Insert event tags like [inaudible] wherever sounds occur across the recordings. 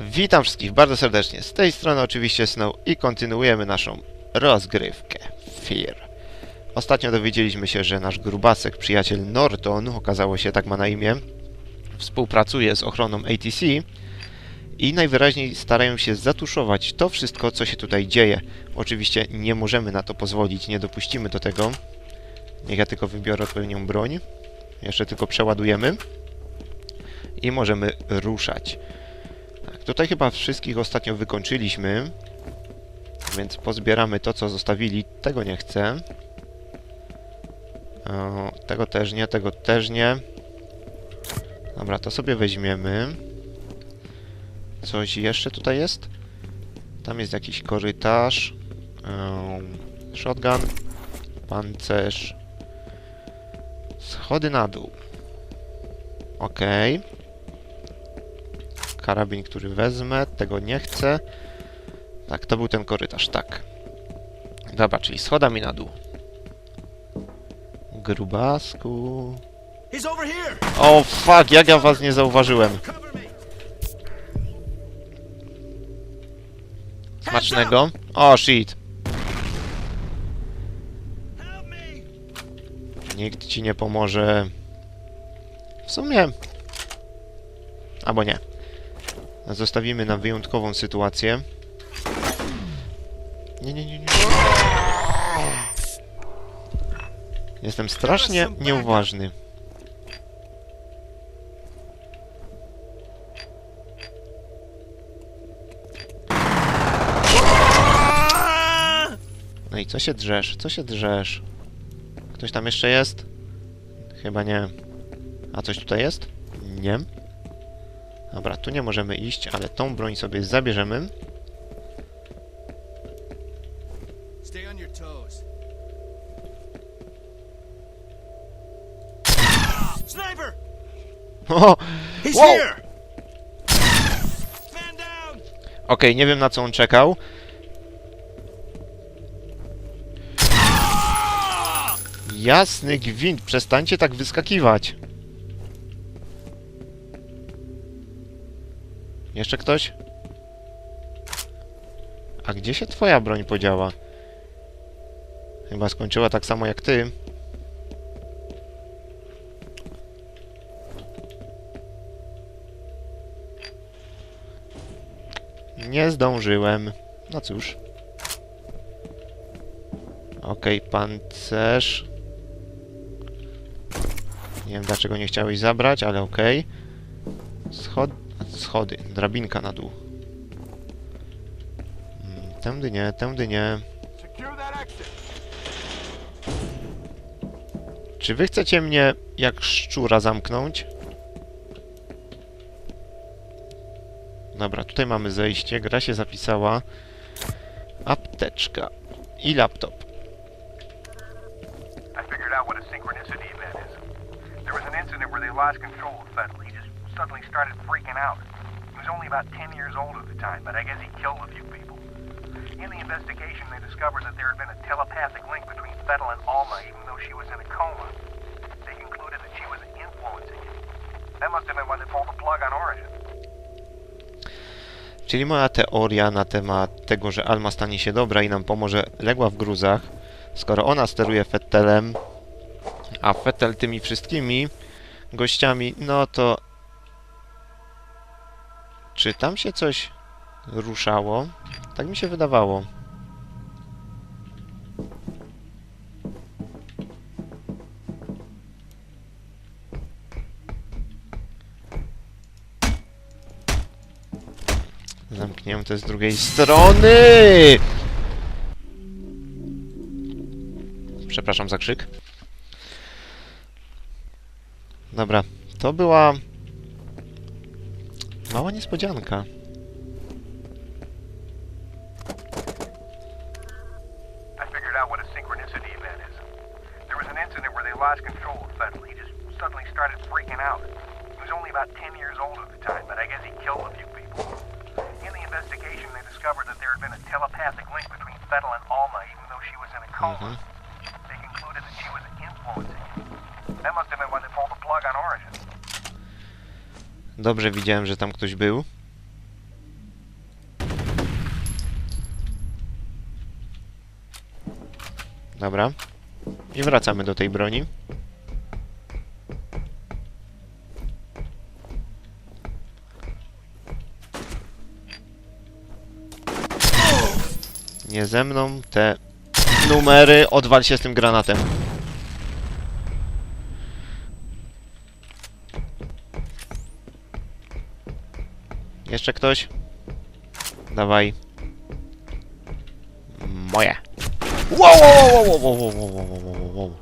Witam wszystkich bardzo serdecznie. Z tej strony oczywiście Snow i kontynuujemy naszą rozgrywkę Fear. Ostatnio dowiedzieliśmy się, że nasz grubasek, przyjaciel Norton, okazało się tak ma na imię, współpracuje z ochroną ATC i najwyraźniej starają się zatuszować to wszystko, co się tutaj dzieje. Oczywiście nie możemy na to pozwolić, nie dopuścimy do tego. Niech ja tylko wybiorę odpowiednią broń. Jeszcze tylko przeładujemy. I możemy ruszać. Tak, tutaj chyba wszystkich ostatnio wykończyliśmy. Więc pozbieramy to, co zostawili. Tego nie chcę. O, tego też nie, tego też nie. Dobra, to sobie weźmiemy. Coś jeszcze tutaj jest? Tam jest jakiś korytarz. Shotgun. Pancerz. Schody na dół. Okej. Karabin, który wezmę. Tego nie chcę. Tak, to był ten korytarz, tak. Dobra, czyli schodami na dół. Grubasku. O, fuck, jak ja was nie zauważyłem. Smacznego. O, shit. Nikt ci nie pomoże. W sumie. Albo nie. Zostawimy na wyjątkową sytuację. Nie, nie, nie, nie. Jestem strasznie nieuważny. No i co się drzesz? Co się drzesz? Ktoś tam jeszcze jest? Chyba nie. A coś tutaj jest? Nie. Dobra, tu nie możemy iść, ale tą broń sobie zabierzemy. [laughs] O! Wow. Okej, nie wiem na co on czekał. Jasny gwint, przestańcie tak wyskakiwać. Jeszcze ktoś? A gdzie się twoja broń podziała? Chyba skończyła tak samo jak ty. Nie zdążyłem. No cóż. Okej, pancerz. Nie wiem dlaczego nie chciałeś zabrać, ale okej. Schod... Schody, drabinka na dół. Mm, Tędy nie, tędy nie. Czy wy chcecie mnie jak szczura zamknąć? Dobra, tutaj mamy zejście, gra się zapisała. Apteczka i laptop. About 10 years old at the time, but I guess he killed a few people. In the investigation, they discovered that there had been a telepathic link between Fettel and Alma, even though she was in a coma. They concluded that she was influencing. That must have been when they pulled the plug on Origin. Czyli moja teoria na temat tego, że Alma stanie się dobra i nam pomoże, legła w gruzach. Skoro ona steruje Fettelem, a Fettel tymi wszystkimi gościami, no to... Czy tam się coś ruszało? Tak mi się wydawało. Zamknięte z drugiej strony! Przepraszam za krzyk. Dobra, to była mała niespodzianka. Dobrze widziałem, że tam ktoś był. Dobra. I wracamy do tej broni. Nie ze mną te numery. Odwal się z tym granatem. Jeszcze ktoś? Dawaj. Moje. Wow, wow, wow, wow, wow, wow, wow, wow.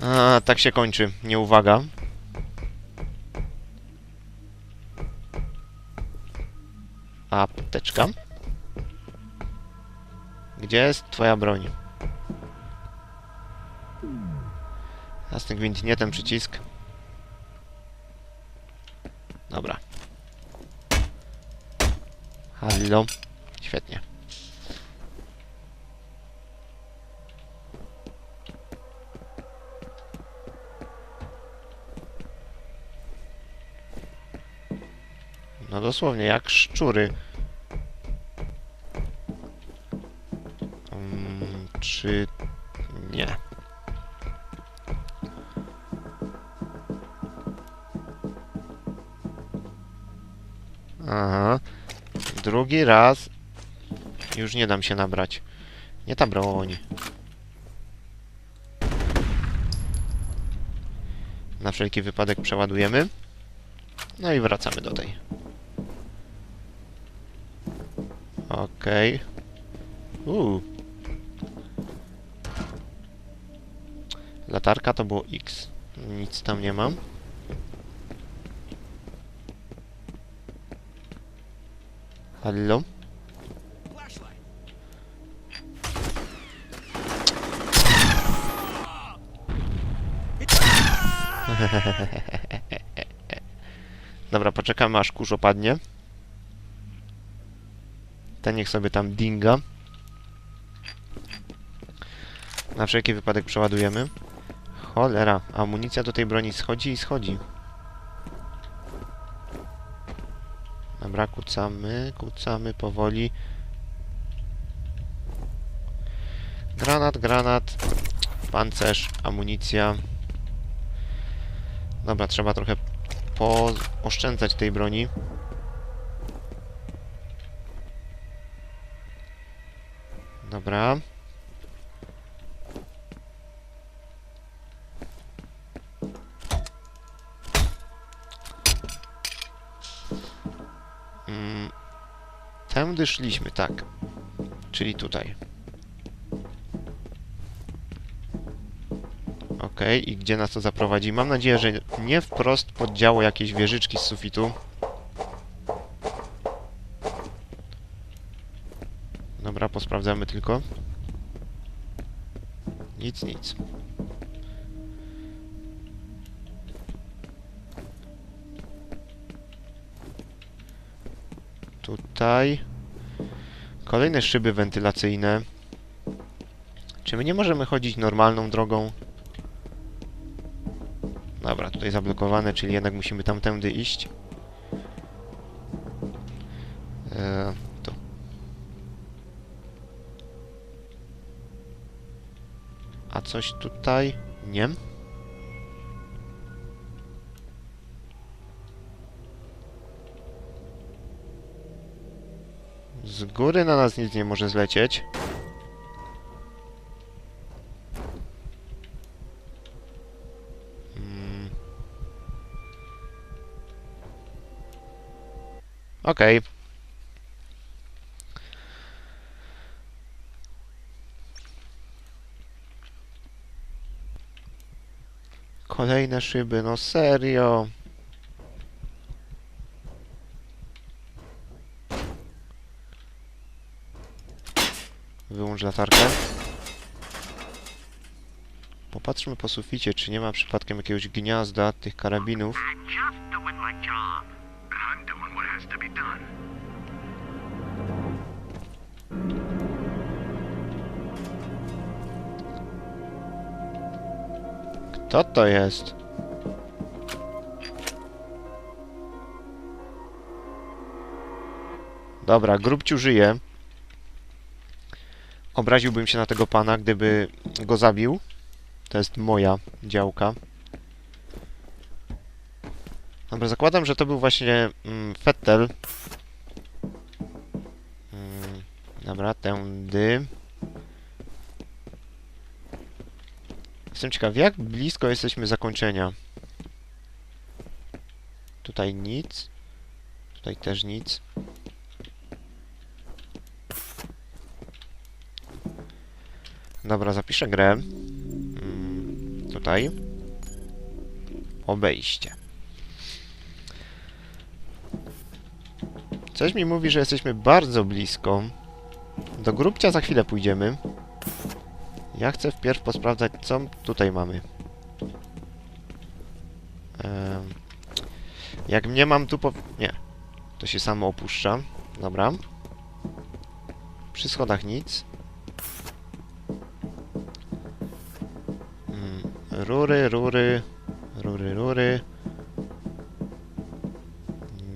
A, tak się kończy, nie uwaga. Apteczka. Gdzie jest twoja broń? Jasny gwint, nie ten przycisk. Hallo. Świetnie. No dosłownie, jak szczury. Mm, czy... nie. Aha. Drugi raz. Już nie dam się nabrać. Nie ta broń. Na wszelki wypadek przeładujemy. No i wracamy do tej. Okej. Uuu. Latarka to było X. Nic tam nie mam. Hallo? [laughs] Dobra, poczekamy aż kurz opadnie. Ten niech sobie tam dinga. Na wszelki wypadek przeładujemy. Cholera, amunicja do tej broni schodzi i schodzi. Dobra, kucamy, kucamy powoli. Granat, granat, pancerz, amunicja. Dobra, trzeba trochę pooszczędzać tej broni. Dobra. Mm, tędy szliśmy, tak. Czyli tutaj. Okej, i gdzie nas to zaprowadzi? Mam nadzieję, że nie wprost pod działo jakiejś wieżyczki z sufitu. Dobra, posprawdzamy tylko. Nic, nic. Tutaj. Kolejne szyby wentylacyjne. Czy my nie możemy chodzić normalną drogą? Dobra, tutaj zablokowane, czyli jednak musimy tamtędy iść. Eee. A coś tutaj? Nie. Z góry na nas nic nie może zlecieć. Mm. Okej. Kolejne szyby, no serio. Wyłącz latarkę. Popatrzmy po suficie, czy nie ma przypadkiem jakiegoś gniazda tych karabinów. Kto to jest? Dobra, grubciu żyje. Obraziłbym się na tego pana, gdyby go zabił. To jest moja działka. Dobra, zakładam, że to był właśnie mm, Fettel. Mm, dobra, tędy. Jestem ciekaw, jak blisko jesteśmy zakończenia. Tutaj nic. Tutaj też nic. Dobra, zapiszę grę. Mm, tutaj. Obejście. Coś mi mówi, że jesteśmy bardzo blisko. Do grubcia za chwilę pójdziemy. Ja chcę wpierw posprawdzać, co tutaj mamy. Em, jak mnie mam tu po... Nie. To się samo opuszcza. Dobra. Przy schodach nic. Rury, rury. Rury, rury.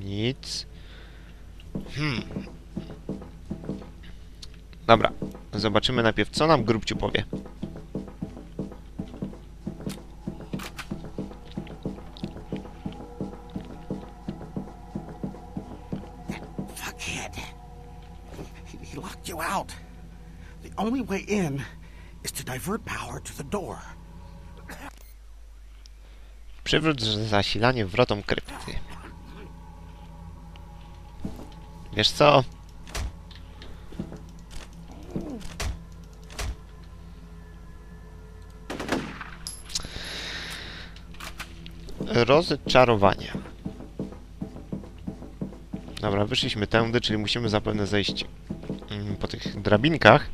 Nic. Hmm. Dobra. Zobaczymy najpierw, co nam grubciu powie. He locked you out. The only way in is to divert power to the door. Przywróć zasilanie wrotom krypty. Wiesz co? Rozczarowanie. Dobra, wyszliśmy tędy, czyli musimy zapewne zejść mm, po tych drabinkach.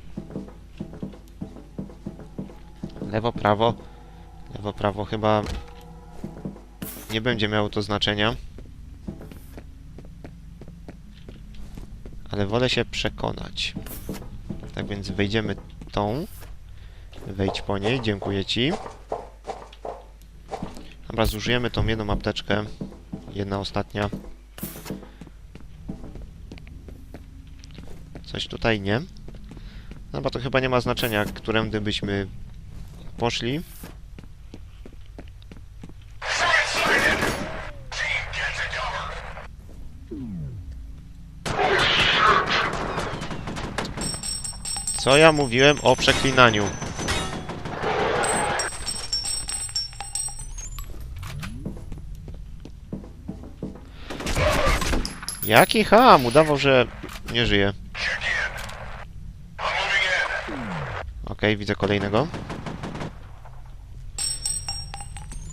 Lewo, prawo. Lewo, prawo chyba nie będzie miało to znaczenia. Ale wolę się przekonać. Tak więc wejdziemy tą. Wejdź po niej, dziękuję Ci. Dobra, zużyjemy tą jedną apteczkę. Jedna ostatnia. Coś tutaj nie. No bo to chyba nie ma znaczenia, którędy byśmy poszli. Co ja mówiłem o przeklinaniu? Jaki ham? Udawał, że nie żyje. Okej, widzę kolejnego.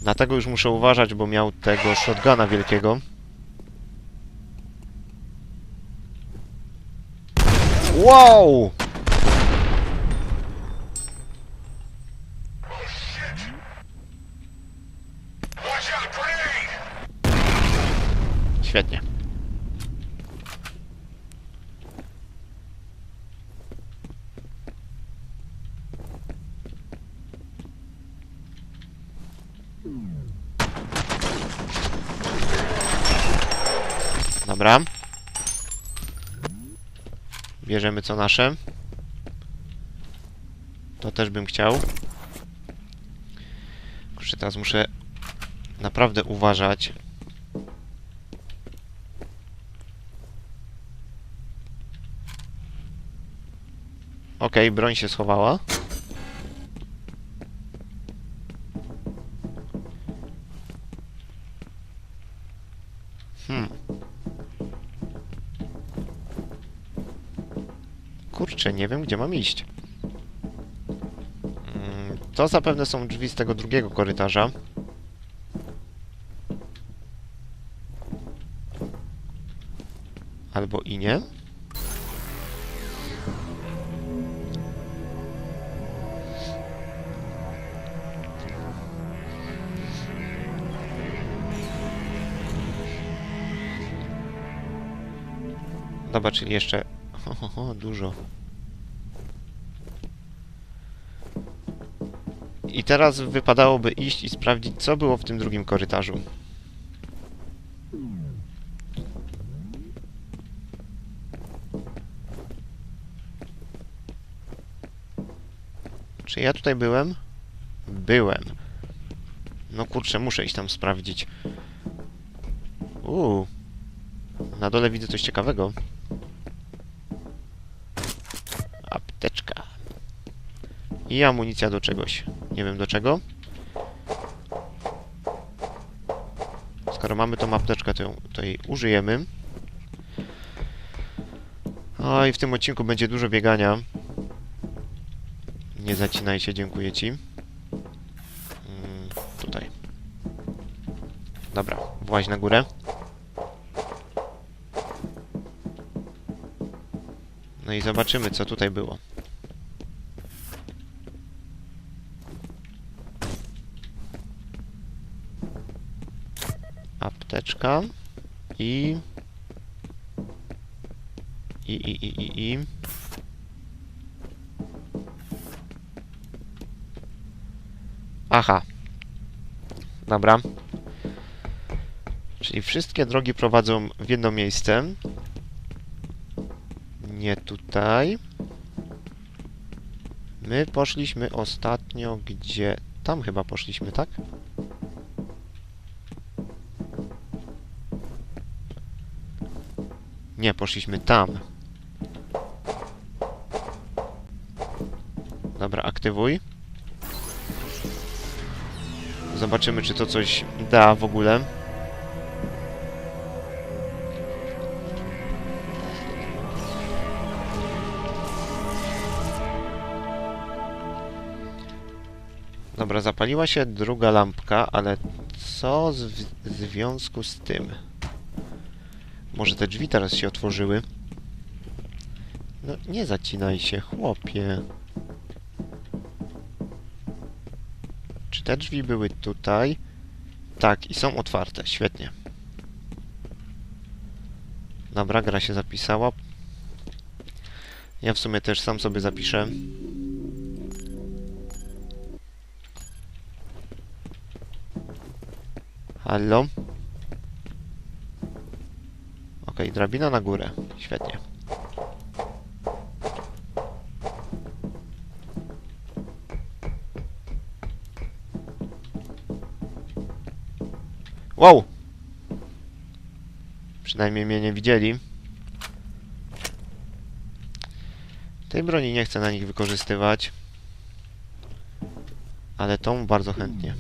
Na tego już muszę uważać, bo miał tego shotguna wielkiego. Wow! Świetnie. Dobra. Bierzemy co nasze. To też bym chciał. Kurczę, teraz muszę naprawdę uważać. Okej, broń się schowała. Hmm. Kurczę, nie wiem, gdzie mam iść. Mm, To zapewne są drzwi z tego drugiego korytarza. Albo i nie. Dobra, czyli jeszcze... Ho, ho, ho, dużo. I teraz wypadałoby iść i sprawdzić, co było w tym drugim korytarzu. Czy ja tutaj byłem? Byłem. No kurczę, muszę iść tam sprawdzić. Uuu. Na dole widzę coś ciekawego. Apteczka. I amunicja do czegoś. Nie wiem do czego. Skoro mamy tą apteczkę, to, ją, to jej użyjemy. O, i w tym odcinku będzie dużo biegania. Nie zacinaj się, dziękuję ci. Mm, tutaj. Dobra, właź na górę. No i zobaczymy, co tutaj było. Apteczka i... I, i, i, i, i... Aha. Dobra. Czyli wszystkie drogi prowadzą w jedno miejsce. Nie tutaj. My poszliśmy ostatnio gdzie... Tam chyba poszliśmy, tak? Nie, poszliśmy tam. Dobra, aktywuj. Zobaczymy, czy to coś da w ogóle. Dobra, zapaliła się druga lampka, ale co w związku z tym? Może te drzwi teraz się otworzyły? No, nie zacinaj się, chłopie. Czy te drzwi były tutaj? Tak, i są otwarte. Świetnie. Dobra, gra się zapisała. Ja w sumie też sam sobie zapiszę. Halo? Okej, drabina na górę. Świetnie. Wow! Przynajmniej mnie nie widzieli. Tej broni nie chcę na nich wykorzystywać. Ale tą bardzo chętnie.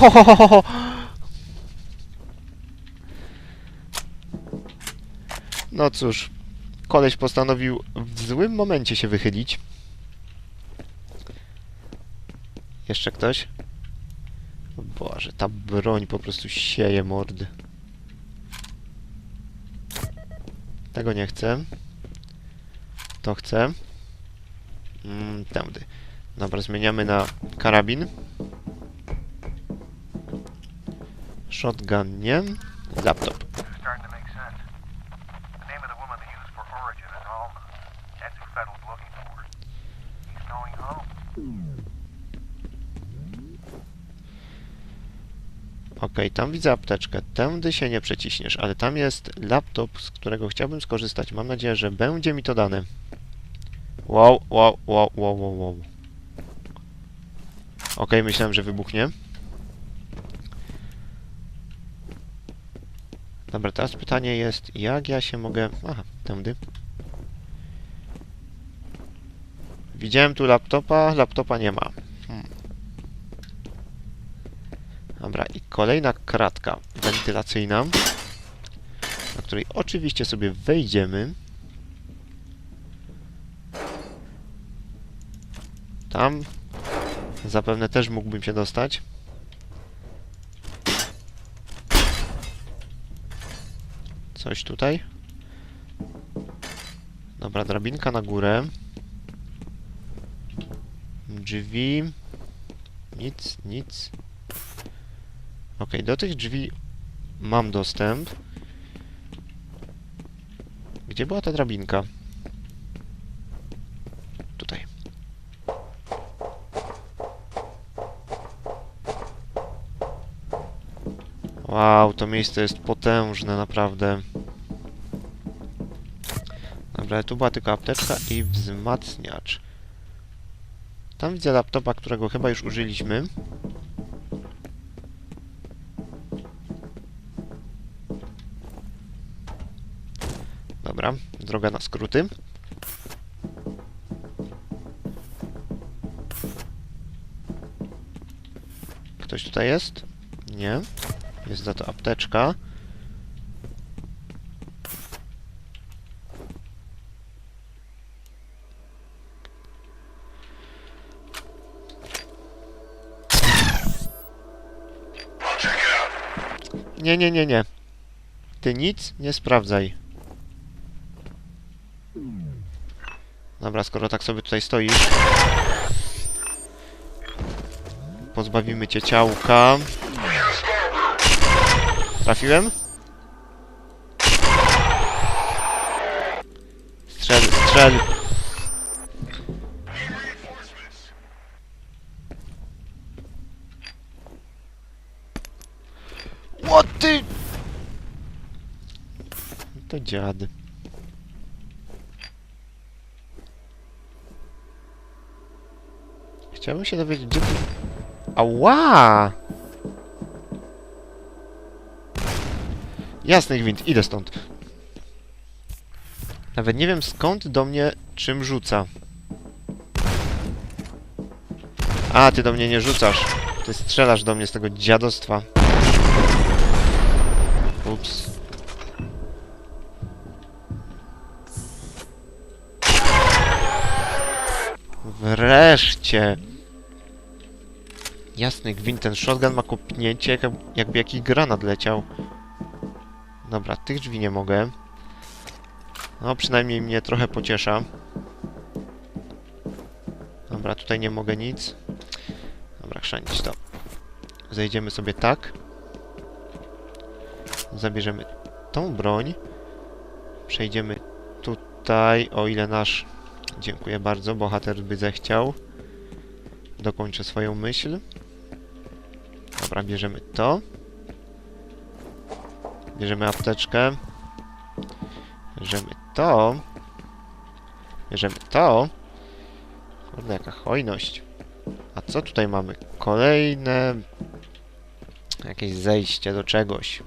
[laughs] No cóż, koleś postanowił w złym momencie się wychylić. Jeszcze ktoś? Boże, ta broń po prostu sieje mordy. Tego nie chcę. To chcę. Mm, tędy. Dobra, zmieniamy na karabin. Shotgun nie. Laptop. Okej, tam widzę apteczkę. Tędy się nie przeciśniesz, ale tam jest laptop, z którego chciałbym skorzystać. Mam nadzieję, że będzie mi to dane. Wow, wow, wow, wow, wow, wow. Okej, myślałem, że wybuchnie. Dobra, teraz pytanie jest, jak ja się mogę... Aha, tędy. Widziałem tu laptopa, laptopa nie ma. Hmm. Dobra, i kolejna kratka wentylacyjna, na której oczywiście sobie wejdziemy. Tam zapewne też mógłbym się dostać. Coś tutaj. Dobra, drabinka na górę. Drzwi. Nic, nic. Ok, do tych drzwi mam dostęp. Gdzie była ta drabinka? Tutaj. Wow, to miejsce jest potężne, naprawdę. Dobra, tu była tylko apteczka i wzmacniacz. Tam widzę laptopa, którego chyba już użyliśmy. Dobra, droga na skróty. Ktoś tutaj jest? Nie. Jest za to apteczka. Nie, nie, nie, nie. Ty nic nie sprawdzaj. Dobra, skoro tak sobie tutaj stoisz. Pozbawimy cię ciałka. Trafiłem? Strzel, strzel. Chciałbym się dowiedzieć, gdzie ty... Ała! Jasny gwint, idę stąd. Nawet nie wiem skąd do mnie czym rzuca. A, ty do mnie nie rzucasz. Ty strzelasz do mnie z tego dziadostwa. Ups. Wreszcie! Jasny gwint, ten shotgun ma kopnięcie, jak, jakby jakiś granat leciał. Dobra, tych drzwi nie mogę. No, przynajmniej mnie trochę pociesza. Dobra, tutaj nie mogę nic. Dobra, chrzanić to. Zejdziemy sobie tak. Zabierzemy tą broń. Przejdziemy tutaj, o ile nasz... Dziękuję bardzo, bohater by zechciał. Dokończę swoją myśl. Dobra, bierzemy to. Bierzemy apteczkę. Bierzemy to. Bierzemy to. Kurde, jaka hojność. A co tutaj mamy? Kolejne... Jakieś zejście do czegoś.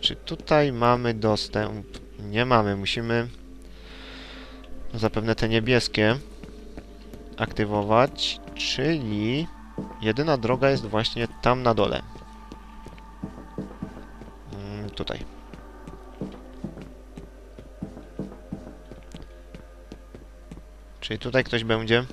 Czy tutaj mamy dostęp? Nie mamy, musimy zapewne te niebieskie aktywować, czyli jedyna droga jest właśnie tam na dole. Mm, tutaj. Czyli tutaj ktoś będzie?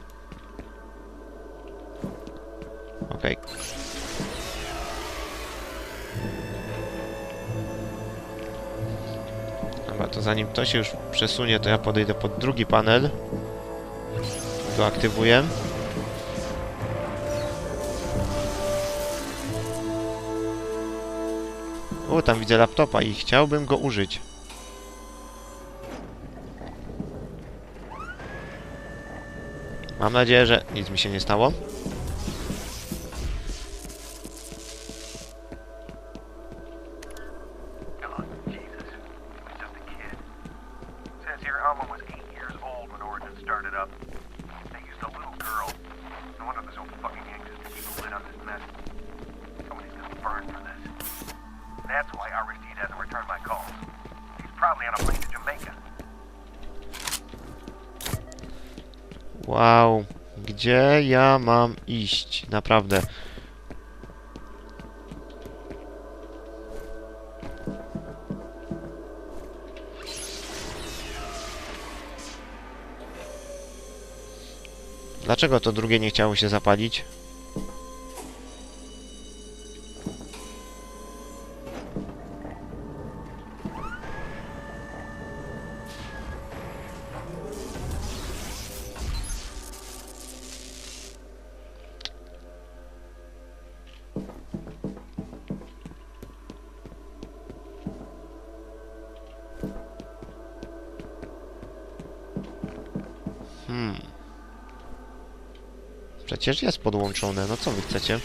Zanim to się już przesunie, to ja podejdę pod drugi panel. Go aktywuję. O, tam widzę laptopa i chciałbym go użyć. Mam nadzieję, że nic mi się nie stało. Wow, gdzie ja mam iść? Naprawdę. Dlaczego to drugie nie chciało się zapalić? Przecież jest podłączone, no co wy chcecie?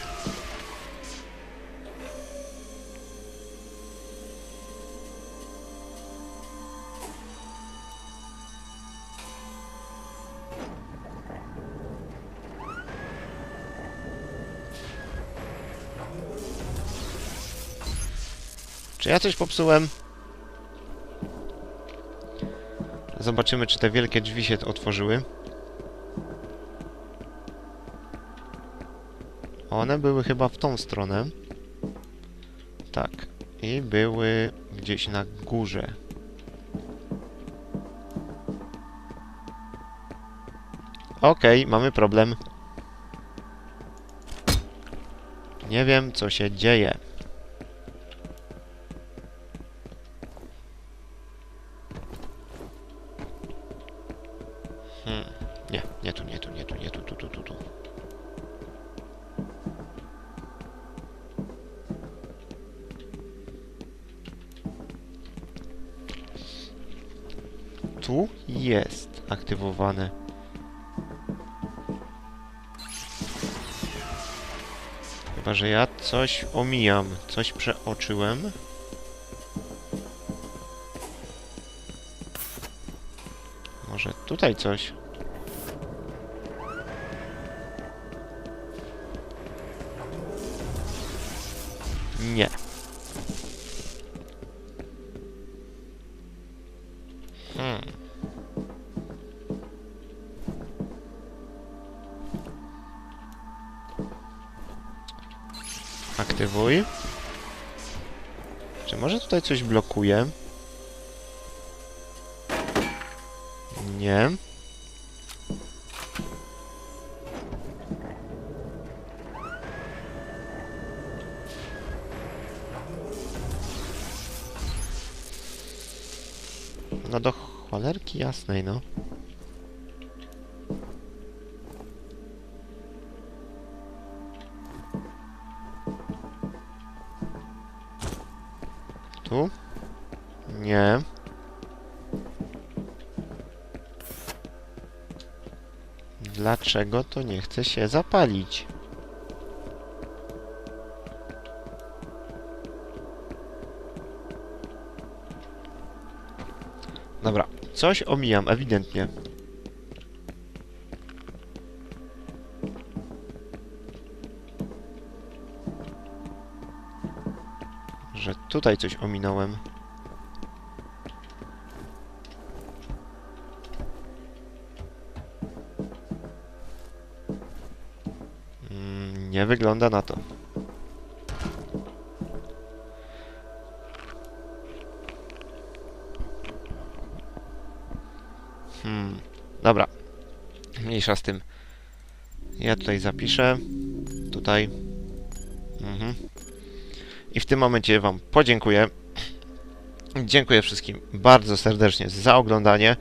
Czy ja coś popsułem? Zobaczymy, czy te wielkie drzwi się otworzyły. One były chyba w tą stronę. Tak. I były gdzieś na górze. Okej, mamy problem. Nie wiem, co się dzieje. Hmm. Nie, nie tu, nie tu, nie tu, nie tu, tu, tu, tu, jest aktywowane. Chyba, że ja coś omijam, coś przeoczyłem. Może tutaj coś? Aktywuj. Czy może tutaj coś blokuje? Nie. No do cholerki jasnej, no. Dlaczego to nie chce się zapalić? Dobra, coś omijam, ewidentnie. Że tutaj coś ominąłem. Nie wygląda na to. Hmm, dobra. Mniejsza z tym. Ja tutaj zapiszę. Tutaj. Mhm. I w tym momencie Wam podziękuję. Dziękuję wszystkim bardzo serdecznie za oglądanie.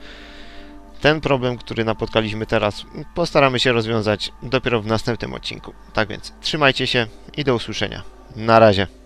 Ten problem, który napotkaliśmy teraz, postaramy się rozwiązać dopiero w następnym odcinku. Tak więc trzymajcie się i do usłyszenia. Na razie.